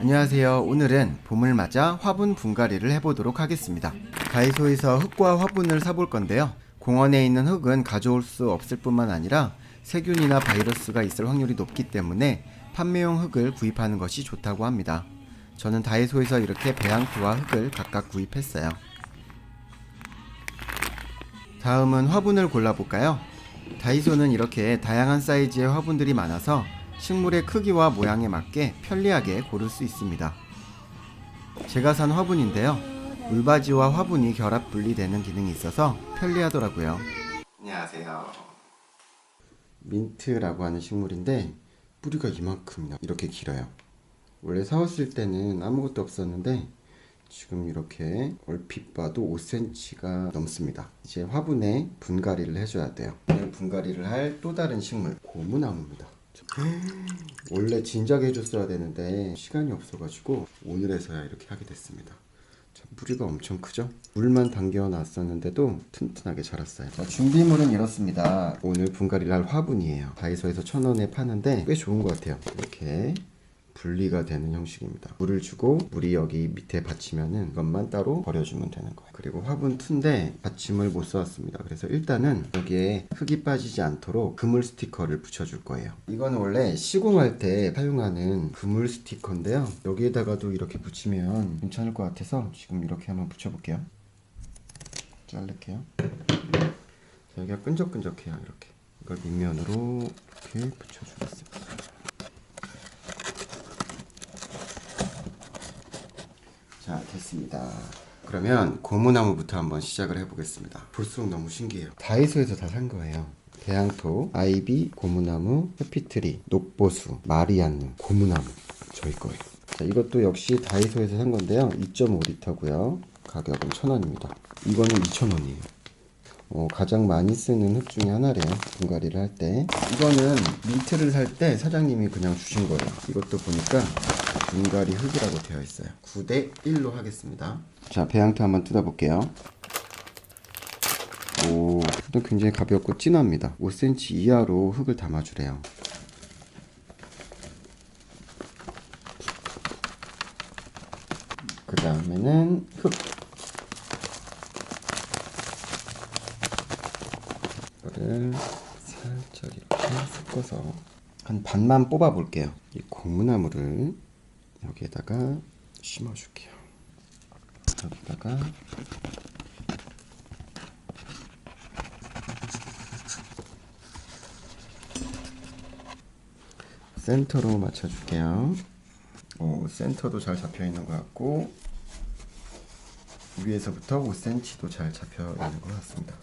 안녕하세요. 오늘은 봄을 맞아 화분 분갈이를 해보도록 하겠습니다. 다이소에서 흙과 화분을 사볼 건데요. 공원에 있는 흙은 가져올 수 없을 뿐만 아니라 세균이나 바이러스가 있을 확률이 높기 때문에 판매용 흙을 구입하는 것이 좋다고 합니다. 저는 다이소에서 이렇게 배양토와 흙을 각각 구입했어요. 다음은 화분을 골라볼까요? 다이소는 이렇게 다양한 사이즈의 화분들이 많아서 식물의 크기와 모양에 맞게 편리하게 고를 수 있습니다. 제가 산 화분인데요. 물바지와 화분이 결합 분리되는 기능이 있어서 편리하더라고요. 안녕하세요. 민트라고 하는 식물인데 뿌리가 이만큼 이렇게 길어요. 원래 사왔을 때는 아무것도 없었는데 지금 이렇게 얼핏 봐도 5cm가 넘습니다. 이제 화분에 분갈이를 해줘야 돼요. 분갈이를 할 또 다른 식물 고무나무입니다. 원래 진작에 해줬어야 되는데 시간이 없어가지고 오늘에서야 이렇게 하게 됐습니다. 자, 뿌리가 엄청 크죠? 물만 담겨 놨었는데도 튼튼하게 자랐어요. 자, 준비물은 이렇습니다. 오늘 분갈이를 할 화분이에요. 다이소에서 천 원에 파는데 꽤 좋은 것 같아요. 이렇게 분리가 되는 형식입니다. 물을 주고 물이 여기 밑에 받치면은 이것만 따로 버려주면 되는 거예요. 그리고 화분 튼데 받침을 못 써왔습니다. 그래서 일단은 여기에 흙이 빠지지 않도록 그물 스티커를 붙여줄 거예요. 이거는 원래 시공할 때 사용하는 그물 스티커인데요. 여기에다가도 이렇게 붙이면 괜찮을 것 같아서 지금 이렇게 한번 붙여볼게요. 자를게요. 자, 여기가 끈적끈적해요. 이렇게. 이걸 밑면으로 이렇게 붙여주겠습니다. 자 됐습니다. 그러면 고무나무부터 한번 시작을 해보겠습니다. 볼수록 너무 신기해요. 다이소에서 다 산 거예요. 배양토, 아이비, 고무나무, 해피트리, 녹보수, 마리안누, 고무나무. 저희 거예요. 자 이것도 역시 다이소에서 산 건데요. 2.5리터고요. 가격은 1,000원입니다. 이거는 2,000원이에요. 어, 가장 많이 쓰는 흙 중에 하나래요. 분갈이를 할 때. 이거는 민트를 살 때 사장님이 그냥 주신 거예요. 이것도 보니까 분갈이 흙이라고 되어 있어요. 9대 1로 하겠습니다. 자, 배양토 한번 뜯어볼게요. 오, 또 굉장히 가볍고 진합니다. 5cm 이하로 흙을 담아주래요. 그 다음에는 흙. 이거를 살짝 이렇게 섞어서 한 반만 뽑아 볼게요. 이 고무나무를 여기에다가 심어 줄게요. 여기다가 센터로 맞춰 줄게요. 오, 센터도 잘 잡혀 있는 것 같고 위에서부터 5cm도 잘 잡혀 있는 것 같습니다.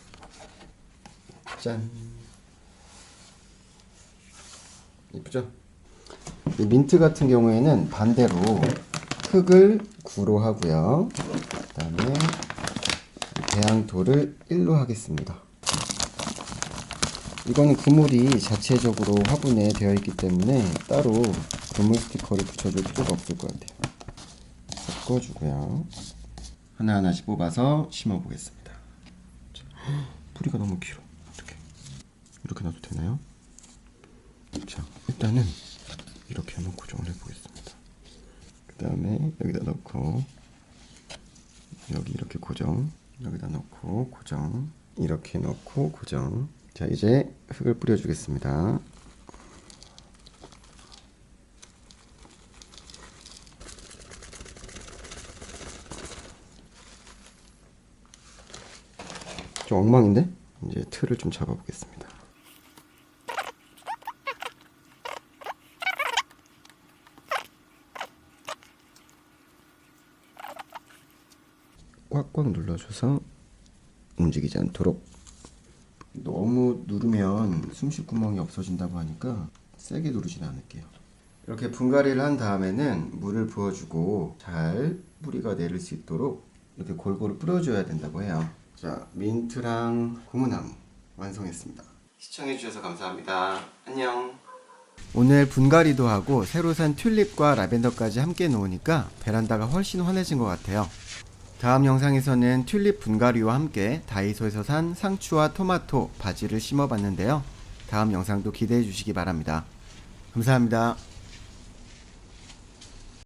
짠. 이쁘죠? 이 민트 같은 경우에는 반대로 흙을 9로 하고요. 그 다음에 배양토를 1로 하겠습니다. 이거는 그물이 자체적으로 화분에 되어 있기 때문에 따로 그물 스티커를 붙여줄 필요가 없을 것 같아요. 섞어주고요. 하나하나씩 뽑아서 심어 보겠습니다. 뿌리가 너무 길어. 어떻게? 이렇게 놔도 되나요? 자, 일단은 이렇게 한번 고정을 해보겠습니다. 그 다음에 여기다 넣고 여기 이렇게 고정, 여기다 넣고 고정, 이렇게 넣고 고정. 자, 이제 흙을 뿌려주겠습니다. 좀 엉망인데? 이제 틀을 좀 잡아보겠습니다. 꽉꽉 눌러줘서 움직이지 않도록 너무 누르면 숨쉴 구멍이 없어진다고 하니까 세게 누르진 않을게요. 이렇게 분갈이를 한 다음에는 물을 부어주고 잘 뿌리가 내릴 수 있도록 이렇게 골고루 뿌려줘야 된다고 해요. 자, 민트랑 고무나무 완성했습니다. 시청해주셔서 감사합니다. 안녕. 오늘 분갈이도 하고 새로 산 튤립과 라벤더까지 함께 놓으니까 베란다가 훨씬 환해진 것 같아요. 다음 영상에서는 튤립 분갈이와 함께 다이소에서 산 상추와 토마토, 바지를 심어봤는데요. 다음 영상도 기대해 주시기 바랍니다. 감사합니다.